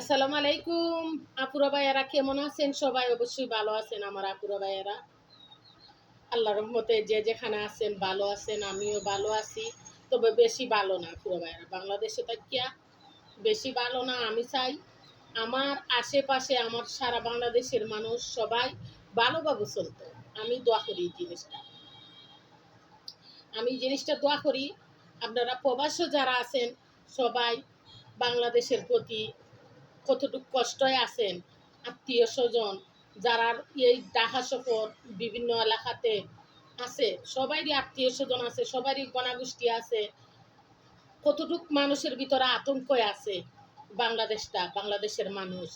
আসসালামু আলাইকুম। আপুরা ভাইয়ারা, কেমন আছেন? সবাই অবশ্যই ভালো আছেন, আমার আপুরা ভাইয়ারা। আল্লাহ রহমতে যে যেখানে আছেন, ভালো আছেন, আমিও ভালো আছি। তবে বেশি ভালো না আপুরা ভাইয়ারা। বাংলাদেশে থাকিয়া বেশি ভালো না, আমি চাই আমার আশেপাশে, আমার সারা বাংলাদেশের মানুষ সবাই ভালোভাবে চলতো। আমি দোয়া করি এই জিনিসটা। আমি জিনিসটা দোয়া করি। আপনারা প্রবাস্য যারা আছেন, সবাই বাংলাদেশের প্রতি কতটুকু কষ্টয় আছেন আত্মীয় স্বজন, যারা এই ডাহা সফর বিভিন্ন এলাকাতে আছে সবারই আত্মীয় স্বজন আছে সবারই গণাগোষ্ঠী আছে, কতটুক মানুষের ভিতরে আতঙ্ক আছে বাংলাদেশটা, বাংলাদেশের মানুষ?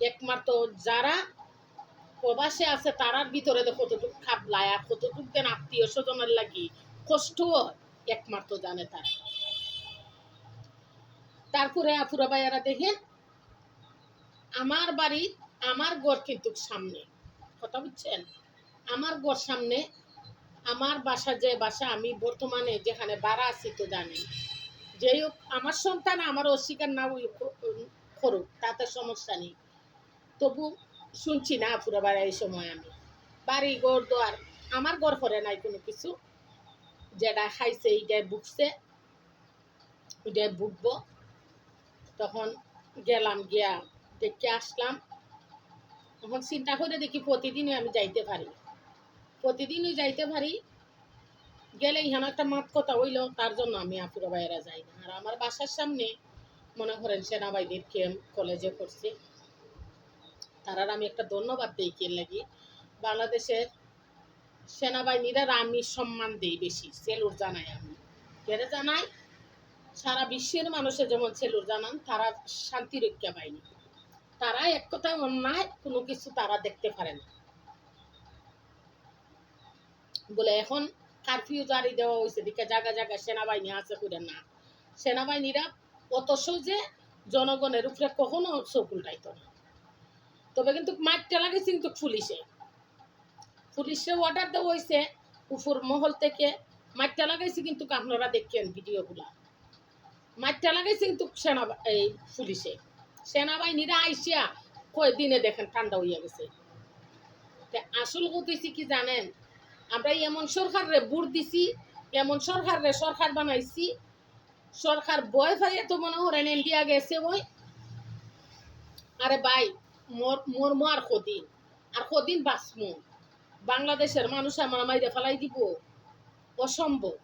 একমাত্র যারা প্রবাসে আছে, তারার ভিতরে তো কতটুক খাবলায় আর কতটুক দেন আত্মীয় স্বজনের লাগি কষ্টও একমাত্র জানে তারা। তারপরে আফুরা ভাইয়ারা দেখেন আমার বাড়ি, আমার ঘর কিন্তু সামনে। কথা বুঝছেন? আমার ঘর সামনে, আমার বাসা যে বাসা, আমি বর্তমানে যেখানে বাড়া আছি তো জানি। যেই হোক, আমার সন্তান আমার অস্বীকার না করুক, তাতে সমস্যা নেই। তবু শুনছি না পুরো বাড়ি এই সময় আমি। বাড়ি, ঘর, দোয়ার, আমার ঘর করে নাই কোনো কিছু। যেটা খাইছে এইটাই বুকছে ওইটাই বুকবো তখন গেলাম গিয়া দেখে আসলাম। তখন চিন্তা করে দেখি প্রতিদিনই আমি যাইতে পারি। প্রতিদিনই যাইতে পারি গেলে এখানে একটা মাত কথা হইল, তার জন্য আমি আপুরা বাইরা যাই না। আর আমার বাসার সামনে, মনে করেন সেনাবাহিনীর ক্যাম্প কলেজে পড়ছে। তারার আমি একটা ধন্যবাদ দিই কে লাগি। বাংলাদেশের সেনাবাহিনীরা আমি সম্মান দিই বেশি, সেলুর জানাই আমি। কেড়ে জানাই সারা বিশ্বের মানুষের যেমন সেলুর জানান, তারা শান্তি রক্ষা পায়নি তারা এক কথায় অন্যায় কোনো কিছু তারা দেখতে পারে না। বলে এখন কারফিউ জারি দেওয়া হয়েছে দিকে জায়গা জায়গা সেনাবাহিনী আছে করে না। সেনাবাহিনীরা অত সহজে জনগণের উপরে কখনো চোখ উল্টাইত না। তবে কিন্তু মাঠটা লাগেছে কিন্তু পুলিশে। পুলিশে অর্ডার দেওয়া হয়েছে, উপর মহল থেকে মাঠটা লাগাইছে কিন্তু আপনারা দেখেন ভিডিওগুলা। মাঠটা লাগাইছে কিন্তু সেনা এই পুলিশে। সেনাবাহিনীরা আইসিয়া দেখেন ঠান্ডা হইয়া গেছে। আসল হতেছি কি জানেন? আমরা এমন বুট দিছি, এমন সরকারে বানাইছি, সরকার বয় মনে করেন ইন্ডিয়া গেছে বই। আরে ভাই, মোর মোর মো আর কদিন আর কদিন বাঁচমু। বাংলাদেশের মানুষ আমার মাইরে ফেলাই দিব। অসম্ভব।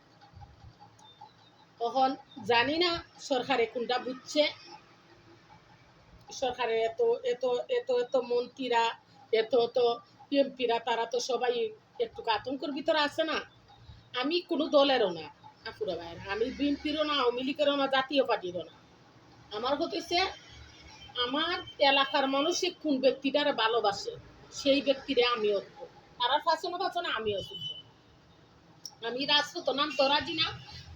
তখন জানি না সরকারে কোনটা বুঝছে। সরকারের এত এত এত এত মন্ত্রীরা, এত এত এমপিরা, তারা তো সবাই একটু আতঙ্কের ভিতরে আছে না। আমি কোনো দলেরও না, আপুরা ভাইয়ের। আমি বিএনপিরও না, আওয়ামী লীগেরও না, জাতীয় পার্টিরও না। আমার হতেছে আমার এলাকার মানুষে কোন ব্যক্তিটারে ভালোবাসে, সেই ব্যক্তিরে আমি আমিও তারা ফাঁসনো ফাঁসনো আমিও শুনব আমি রাজপথ নাম তো রাজি না,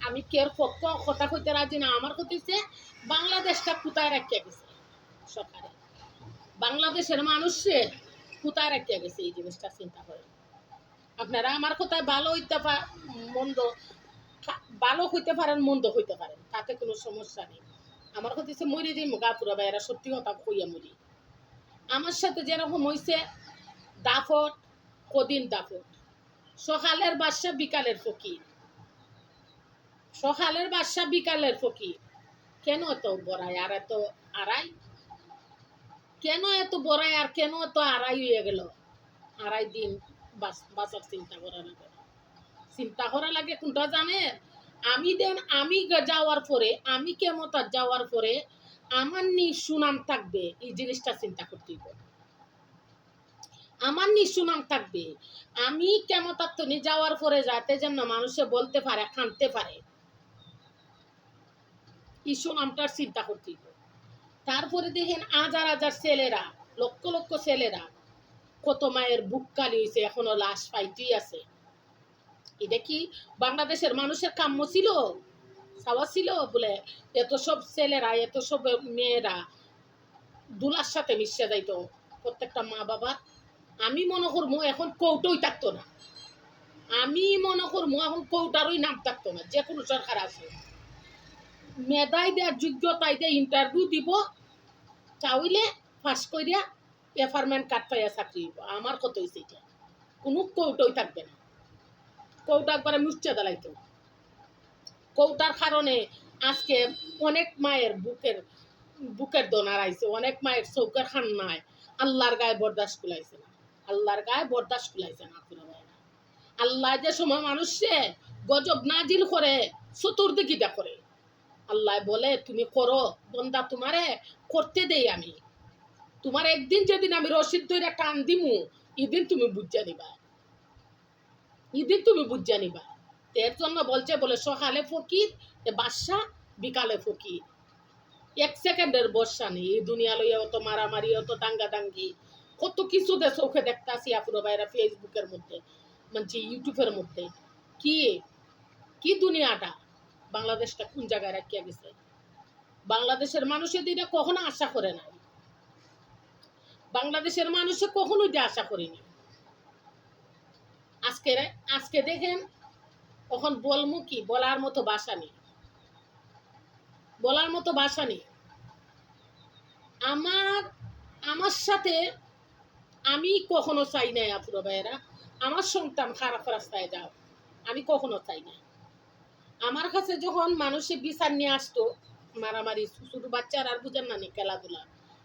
আমি কের পক্ষ কথা কইতে রাজি না। আমার হতেছে বাংলাদেশটা কোথায় রাখিয়া গেছে সরকারে। বাংলাদেশের মানুষে কোথায় রাখিয়া গেছে এই জিনিসটা, চিন্তা করে আপনারা আমার কোথায় ভালো হইতে মন্দ ভালো হইতে পারেন, মন্দ হইতে পারেন, তাতে কোনো সমস্যা নেই। আমার কথা হচ্ছে মরে যাই গাপুরা ভাইয়েরা সত্যি কথা কইয়া মরি। আমার সাথে যেরকম হয়েছে দাফট কদিন দাফট সকালের বাসা বিকালের ফকির। সকালের বাসা বিকালের ফকির। কেন এত বড়াই আর এত আড়াই? কেন এত বড়াই আর কেন এত আড়াই হয়ে গেল? আড়াই দিন বাস- বাঁচার চিন্তা করা লাগে। চিন্তা করা লাগে কোনটা জানে? আমি দেন, আমি যাওয়ার পরে, আমি কেমতার যাওয়ার পরে আমার নি সুনাম থাকবে, এই জিনিসটা চিন্তা করতে আমার নি সুনাম থাকবে। আমি কেমতার তো যাওয়ার পরে যাতে যেন মানুষে বলতে পারে, খানতে পারে। এই সুনামটার চিন্তা করতে তারপরে দেখেন হাজার হাজার ছেলেরা, লক্ষ লক্ষ ছেলেরা। কত মায়ের বুক কালি হয়েছে এখনও লাশ পাইতেই আছে। এটা কি বাংলাদেশের মানুষের কাম্য ছিল? চাওয়া ছিল? বলে, এত সব ছেলেরা, এত সব মেয়েরা দুলার সাথে মিশে যাইতো। প্রত্যেকটা মা বাবা আমি মনে করব, এখন কৌটোই থাকতো না। আমি মনে করব, এখন কৌটারই নাম থাকতো না যে কোনো সরকার আছে। মেধাই দেওয়ার যোগ্যতাই দিয়ে ইন্টারভিউ দিব। চাউলে ফাঁস করিয়া এফারমেন্ট কাট পাইয়া চাকরি হইব। আমার কত হয়েছে এটা কোনো কৌটোই থাকবে না। কৌটা একবারে মুচ্ছে দালাইতো কৌটার কারণে আজকে অনেক মায়ের বুকের বুকের দোনার আইছে। অনেক মায়ের চৌকের খান নাই আল্লাহর গায়ে বরদাস্ত কুলাইছে না। আল্লাহর গায়ে বরদাস্ত কুলাইছে না আল্লাহ যে সময় মানুষে গজব নাজিল করে চতুর্দিকিটা করে। আল্লাহ বলে, তুমি করো, বন্দা তোমারে করতে দেই আমি। তোমার একদিন যেদিন আমি রসিদ ধরে টান দিমু, এদিন তুমি বুঝা নিবা এদিন তুমি বুঝা নিবা। এর জন্য বলছে, বলে, সকালে ফকির, এ বাদশা, বিকালে ফকির। এক সেকেন্ডের বর্ষা নেই, এই দুনিয়া লইয়া অত মারামারি, অত দাঙ্গা দাঙ্গি কত কিছু দে চোখে দেখতাছি আপুরো ভাইরা ফেসবুকের মধ্যে মানে ইউটিউবের মধ্যে। কি কি দুনিয়াটা? বাংলাদেশটা কোন জায়গায় রাখিয়া গেছে? বাংলাদেশের মানুষের দিনে কখনো আশা করে নাই। বাংলাদেশের মানুষে কখনো যে আশা করেনি আজকে আজকে দেখেন তখন বলমু কি? বলার মতো বাসা নেই। বলার মতো বাসা নেই। আমার আমার সাথে আমি কখনো চাই নাই আপুরো ভাইয়েরা। আমার সন্তান খারাপ রাস্তায় যাও আমি কখনো চাই না আমার কাছে যখন মানুষে বিচার নিয়ে আসতো, মারামারি ছোট বাচ্চার আর বুঝেন না নি, খেলাধুলা,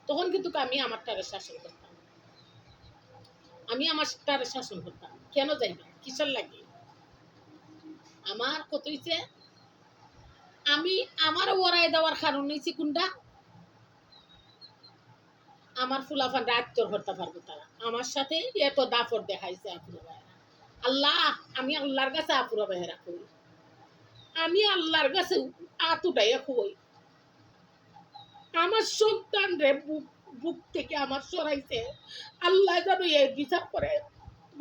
তখন কিন্তু আমি আমার টারে শাসন করতাম। আমি আমার টারে শাসন করতাম। কেন যাই না, কিসের লাগে? আমার কত হইছে? আমি আমার ওরাই দেওয়ার কারণ হয়েছে কোনটা? আমার ফুলাফান রাত্তর হতে পারব তারা আমার সাথে এত দাফর দেখাইছে আপুরা আল্লাহ, আমি আল্লাহর কাছে আপুরা ভাইয়েরা কই? আমি আল্লাহর কাছে আতুটাই কই আমার সন্তান রে বুক বুক থেকে আমার সরাইছে। আল্লাহ যেন এই বিচার করে।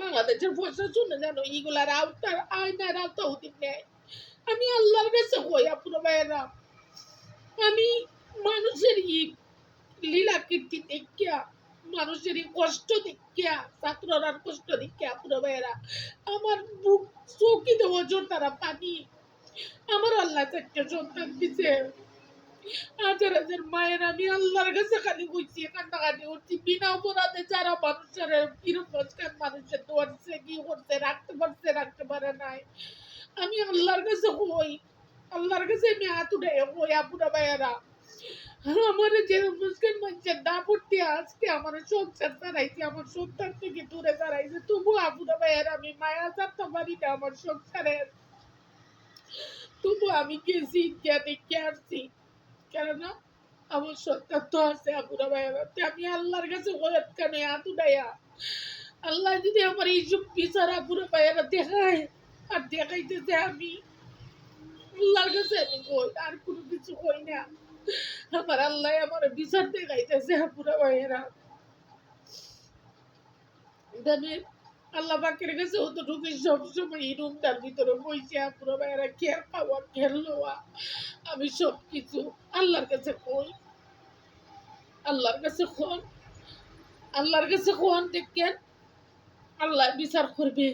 বাংলাদেশের প্রশাসনে যেন এইগুলার আওতার আয়নার আওতা হতে নেয়। আমি আল্লাহর কাছে কই আপুরা ভাইয়েরা? আমি মানুষের ই লীলা কীর্তি দেখিয়া, মানুষের কষ্ট দেখিয়া, ছাত্ররার কষ্ট দেখিয়া পুরো ভাইয়েরা, আমার বুক চৌকি দেওয়া জোর তারা পানি আমার আল্লাহ চারটে সন্তান দিছে। মায়ের আমি আল্লাহর কাছে খালি কইছি বিনা অপরাধে যারা মানুষের কীরকম মানুষের ধরছে কি করছে, রাখতে পারছে, রাখতে পারে নাই। আমি আল্লাহর কাছে কই, আল্লাহর কাছে আমি হাত উঠাই কই, আপুরা আমার যে দিয়ে আজকে আমার সংসার দাঁড়াইছে আমার সন্তান থেকে দূরে দাঁড়াইছে। তবু আপুরা ভাইয়ের, আমি মায়া চাপতে পারি না আমার সংসারের। তবু আমি গেছি ইন্ডিয়া দেখে আসছি। কেননা আমার সন্তান তো আছে আপুরা ভাইয়েরা আমি আল্লাহর কাছে হয়াত কেন হাত উঠাইয়া আল্লাহ যদি আমার এইসব বিচার আপুরা ভাইয়েরা দেখায় আর দেখাইতেছে আমি, আল্লাহর কাছে আমি কই আর কোনো কিছু কই না। আমার আল্লাহ আমার বিচার দেখাইতেছে পুরা ভাইয়েরা। দেবেন আল্লাহ পাকের কাছে সবসময় এই রুমটার ভিতরে পুরো খেয়ার আমি সব কিছু আল্লাহর কাছে কই? আল্লাহর কাছে আল্লাহর কাছে খন দেখেন? আল্লাহ বিচার করবে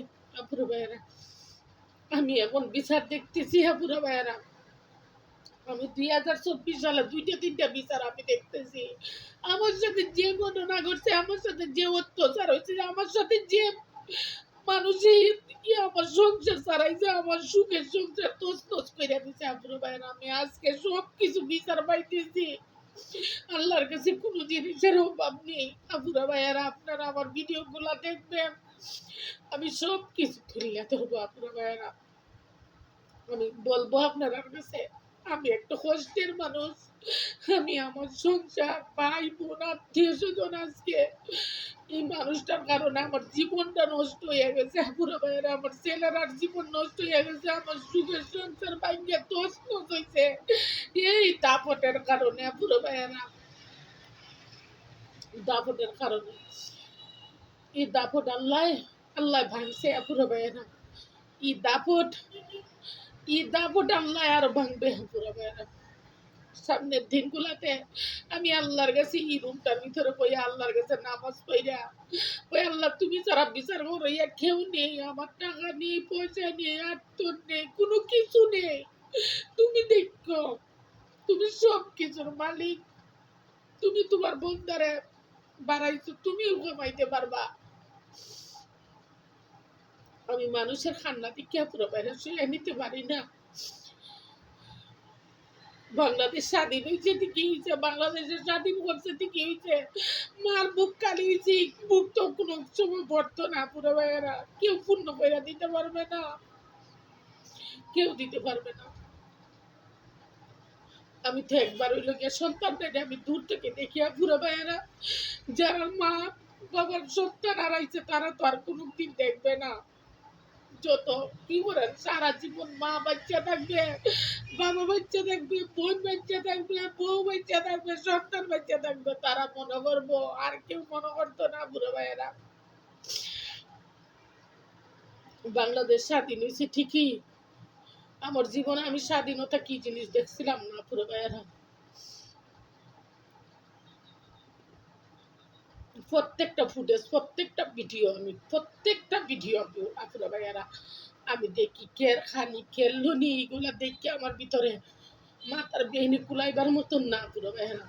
আমি এখন বিচার দেখতেছি, আপুরা ভাইয়েরা। আমি দুই হাজার চব্বিশ সালে দুইটা, তিনটা বিচার আমি দেখতেছি। আমার সাথে যে ঘটনা ঘটছে আমার সাথে যে অত্যাচার হয়েছে, আমার সাথে যে মানুষই ই আমার সংসার ছাড়াইছে আমার সুখের সংসার তোস তোস করে দিছে? আপুর ভাইয়ের আমি আজকে সব কিছু বিচার পাইতেছি। আল্লাহর কাছে কোনো জিনিসের অভাব নেই। আপুরা ভাইয়েরা আপনারা আমার ভিডিও গুলা দেখবেন। আমি সব কিছু তুলিয়া ধরবো আপুরা ভাইয়েরা। আমি বলব আপনার কাছে। আমি একটা কষ্টের মানুষ। আমি আমার সংসার, ভাই, বোন, আত্মীয় স্বজন আজকে। এই মানুষটার কারণে আমার জীবনটা নষ্ট হয়ে গেছে। পুরো ভাইয়েরা, আমার ছেলেরার জীবন নষ্ট হয়ে গেছে। আমার সুখের সংসার ভাঙ্গে দোষ হয়েছে। এই দাপটের কারণে পুরো ভাইয়েরা। দাপটের কারণে। এই দাপট আল্লাহ আল্লাহ ভাঙছে পুরো ভাইয়েরা। এই দাপট এই দাপট আল্লাহ আর ভাঙবে পুরো ভাইয়েরা সামনের দিনগুলাতে আমি আল্লাহর কাছে এই রুমটার ভিতরে বই আল্লাহর কাছে নামাজ পড়া ওই আল্লাহ, তুমি যারা বিচার করো ইয়া কেউ নেই, আমার টাকা নেই, পয়সা নেই, আত্মর নেই, কোনো কিছু নেই। তুমি দেখো, তুমি সব কিছুর মালিক। তুমি তোমার বন্ধারে বাড়াইছো, তুমিও কমাইতে পারবা। আমি মানুষের খান্না দিকে পুরো বাইরে শুয়ে নিতে পারি না। বাংলাদেশ স্বাধীন হয়েছে ঠিকই হয়েছে বাংলাদেশের স্বাধীন করছে, ঠিকই হয়েছে মার বুক কালি হয়েছে বুক তো কোনো সময় না পুরো কেউ পূর্ণ দিতে পারবে না। কেউ দিতে পারবে না। আমি তো একবার ওই লোকের সন্তানটাকে আমি দূর থেকে দেখিয়া পুরো ভাইয়েরা, যারা মা বাবার সন্তান হারাইছে, তারা তো আর কোনোদিন দেখবে না। যত সারা জীবন মা বাচ্চা থাকবে, বাবা বাচ্চা থাকবে, বোন বাচ্চা থাকবে, বউ বাচ্চা থাকবে, সন্তান বাচ্চা থাকবে, তারা মনে করব আর কেউ মনে করতো না, বুড়ো ভাইয়েরা। বাংলাদেশ স্বাধীন হয়েছে ঠিকই, আমার জীবনে আমি স্বাধীনতা কি জিনিস দেখছিলাম না পুরো ভাইয়েরা? প্রত্যেকটা ফুটেজ প্রত্যেকটা ভিডিও আমি, প্রত্যেকটা ভিডিও আপুরা ভাইয়ারা, আমি দেখি কের খানি লনি এগুলা দেখি আমার ভিতরে মাথার বেহিনী কুলাইবার মতন না আপনার ভাইয়ারা।